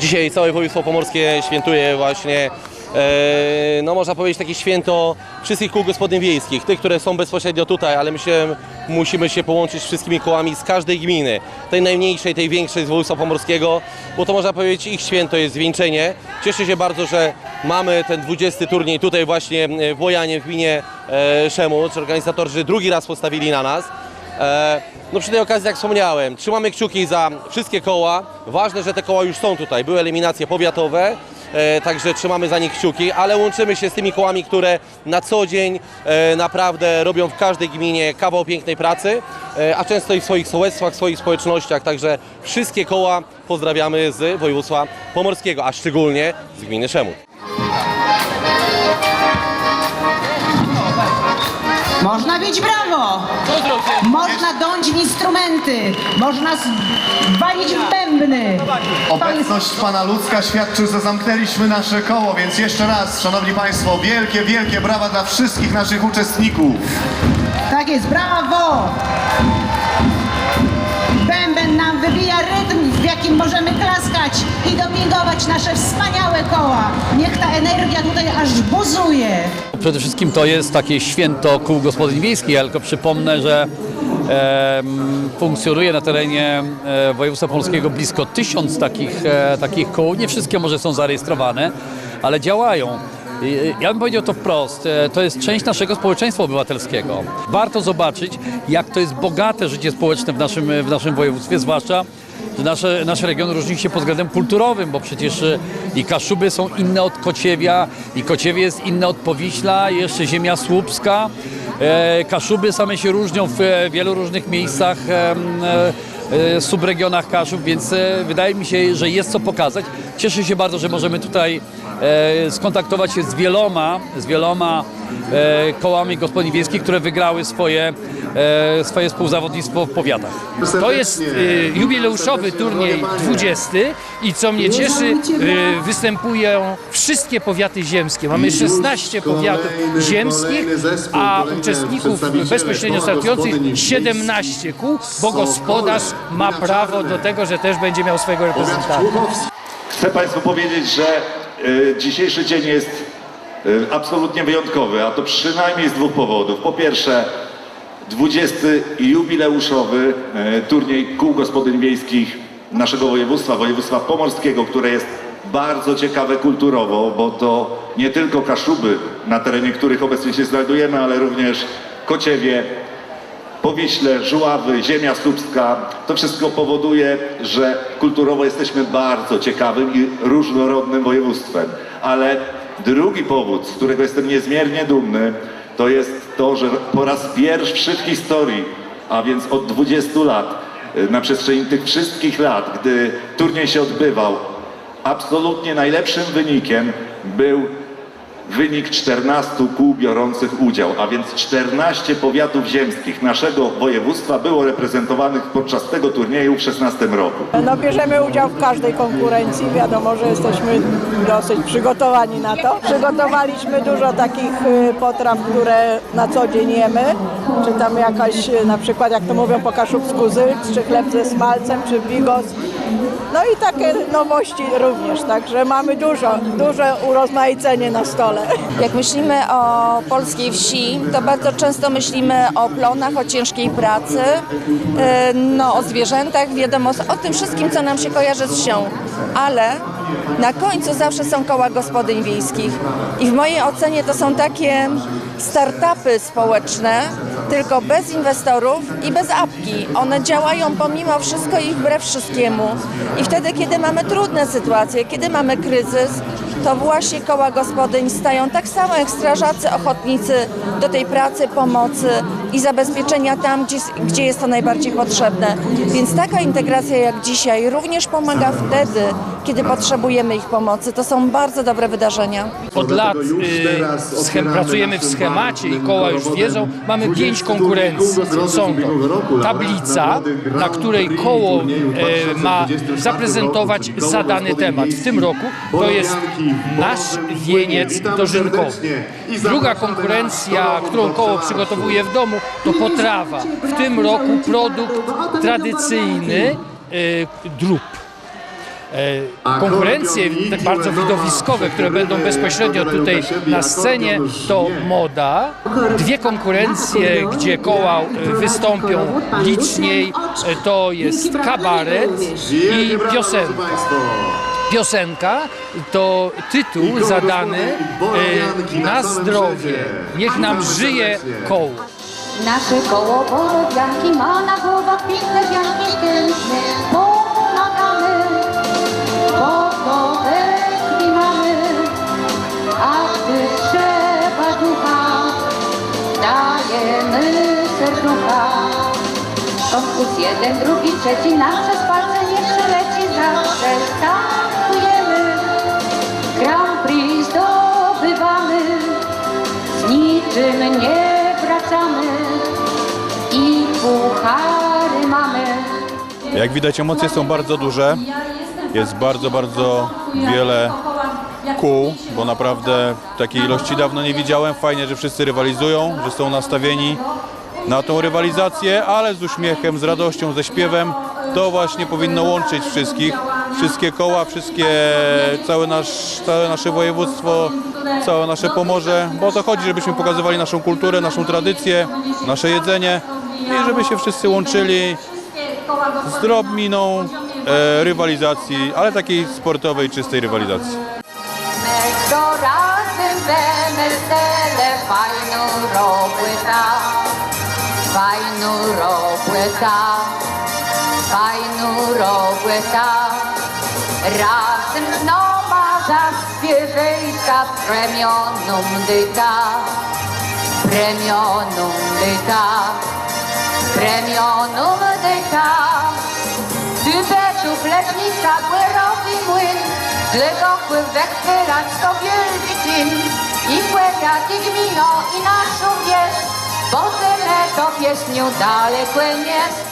Dzisiaj całe województwo pomorskie świętuje właśnie, e, no można powiedzieć, takie święto wszystkich kół gospodyń wiejskich, tych, które są bezpośrednio tutaj, ale myślę, musimy się połączyć z wszystkimi kołami z każdej gminy, tej najmniejszej, tej większej z województwa pomorskiego, bo to można powiedzieć ich święto jest zwieńczenie. Cieszę się bardzo, że mamy ten 20 turniej tutaj właśnie w Bojanie, w gminie e, Szemucz. Organizatorzy drugi raz postawili na nas. E, No przy tej okazji, jak wspomniałem, trzymamy kciuki za wszystkie koła. Ważne, że te koła już są tutaj. Były eliminacje powiatowe, e, także trzymamy za nich kciuki, ale łączymy się z tymi kołami, które na co dzień e, naprawdę robią w każdej gminie kawał pięknej pracy, a często i w swoich sołectwach, w swoich społecznościach. Także wszystkie koła pozdrawiamy z województwa pomorskiego, a szczególnie z gminy Szemut. Można bić brawo! Można dąć w instrumenty! Można walić w bębny! Obecność Pana Ludzka świadczy, że zamknęliśmy nasze koło, więc jeszcze raz, Szanowni Państwo, wielkie, wielkie brawa dla wszystkich naszych uczestników. Tak jest, brawo! Bęben nam wybija rytm, w jakim możemy klaskać i dopingować nasze wspaniałe koła. Niech ta energia tutaj aż buzuje. Przede wszystkim to jest takie święto kół gospodyń wiejskich, ja tylko przypomnę, że funkcjonuje na terenie e, województwa polskiego blisko tysiąc takich, e, takich kół. Nie wszystkie może są zarejestrowane, ale działają. I- Ja bym powiedział to wprost, e, to jest część naszego społeczeństwa obywatelskiego. Warto zobaczyć, jak to jest bogate życie społeczne w naszym, w naszym województwie, zwłaszcza że nasze, nasz region różni się pod względem kulturowym, bo przecież e, i Kaszuby są inne od Kociewia, i Kociewie jest inne od Powiśla, jeszcze ziemia słupska. E, Kaszuby same się różnią w e, wielu różnych miejscach, e, e, subregionach Kaszub, więc e, wydaje mi się, że jest co pokazać. Cieszę się bardzo, że możemy tutaj e, skontaktować się z wieloma, z wieloma e, kołami gospodyń wiejskich, które wygrały swoje, e, swoje współzawodnictwo w powiatach. To jest y, jubileuszowy turniej 20 i co mnie cieszy, y, występują wszystkie powiaty ziemskie. Mamy 16 powiatów ziemskich, a uczestników bezpośrednio startujących 17 kół, bo gospodarz ma prawo do tego, że też będzie miał swojego reprezentanta. Chcę Państwu powiedzieć, że y, dzisiejszy dzień jest y, absolutnie wyjątkowy, a to przynajmniej z dwóch powodów. Po pierwsze, 20. jubileuszowy y, turniej kół gospodyń wiejskich naszego województwa, województwa pomorskiego, które jest bardzo ciekawe kulturowo, bo to nie tylko Kaszuby, na terenie których obecnie się znajdujemy, ale również Kociewie, Powiśle, Żuławy, Ziemia Słupska, to wszystko powoduje, że kulturowo jesteśmy bardzo ciekawym i różnorodnym województwem. Ale drugi powód, z którego jestem niezmiernie dumny, to jest to, że po raz pierwszy w historii, a więc od 20 lat, na przestrzeni tych wszystkich lat, gdy turniej się odbywał, absolutnie najlepszym wynikiem był wynik 14 kół biorących udział, a więc 14 powiatów ziemskich naszego województwa było reprezentowanych podczas tego turnieju w 16 roku. No, bierzemy udział w każdej konkurencji. Wiadomo, że jesteśmy dosyć przygotowani na to. Przygotowaliśmy dużo takich y, potraw, które na co dzień jemy. Czy tam jakaś, y, na przykład jak to mówią po kaszubsku zylt, czy chleb ze smalcem, czy bigos. No i takie nowości również, także mamy dużo, duże urozmaicenie na stole. Jak myślimy o polskiej wsi, to bardzo często myślimy o plonach, o ciężkiej pracy, yy, no, o zwierzętach, wiadomo, o tym wszystkim, co nam się kojarzy z wsią. Ale na końcu zawsze są koła gospodyń wiejskich. I w mojej ocenie to są takie startupy społeczne, tylko bez inwestorów i bez apki. One działają pomimo wszystko i wbrew wszystkiemu. I wtedy, kiedy mamy trudne sytuacje, kiedy mamy kryzys, to właśnie koła gospodyń stają tak samo jak strażacy ochotnicy do tej pracy, pomocy i zabezpieczenia tam, gdzie, gdzie jest to najbardziej potrzebne. Więc taka integracja jak dzisiaj również pomaga wtedy, kiedy potrzebujemy ich pomocy. To są bardzo dobre wydarzenia. Od lat y, schem, pracujemy w schemacie i koła już wiedzą. Mamy pięć konkurencji. Są to tablica, na której koło e, ma zaprezentować zadany temat. W tym roku to jest nasz wieniec dożynkowy. Druga konkurencja, którą koło przygotowuje w domu, to potrawa. W tym roku produkt tradycyjny e, drób. e, konkurencje te bardzo widowiskowe, które będą bezpośrednio tutaj na scenie, to moda. Dwie konkurencje, gdzie koła e, wystąpią liczniej, to jest kabaret i piosenka. Piosenka to tytuł zadany na zdrowie. Niech nam żyje koło. Nasze koło borowianki ma na głowach piękne wianki piękne. Pomagamy, bo to krwi mamy, a gdy trzeba ducha, dajemy serducha. Konkurs jeden, drugi, trzeci, nam przez palce nie przeleci, zawsze startujemy. Grand Prix zdobywamy, z niczym nie Jak widać emocje są bardzo duże. Jest bardzo, bardzo wiele kół, bo naprawdę takiej ilości dawno nie widziałem. Fajnie, że wszyscy rywalizują, że są nastawieni na tą rywalizację, ale z uśmiechem, z radością, ze śpiewem. To właśnie powinno łączyć wszystkich, wszystkie koła, wszystkie, całe, nasz, całe nasze województwo, całe nasze Pomorze, bo o to chodzi, żebyśmy pokazywali naszą kulturę, naszą tradycję, nasze jedzenie i żeby się wszyscy łączyli z drobniną e, rywalizacji, ale takiej sportowej, czystej rywalizacji. Razem wemestele fajną. Razem premionum dyta, premionum dyta, premionum dyta. Tybeczu, Plecznica, Błyrowy młyn, Zlegokły, Wekwyrac, to wielki czyn. I Kłewiat, i Gmino, i naszą wieś, bo tyle to pieśnią dalekłe jest.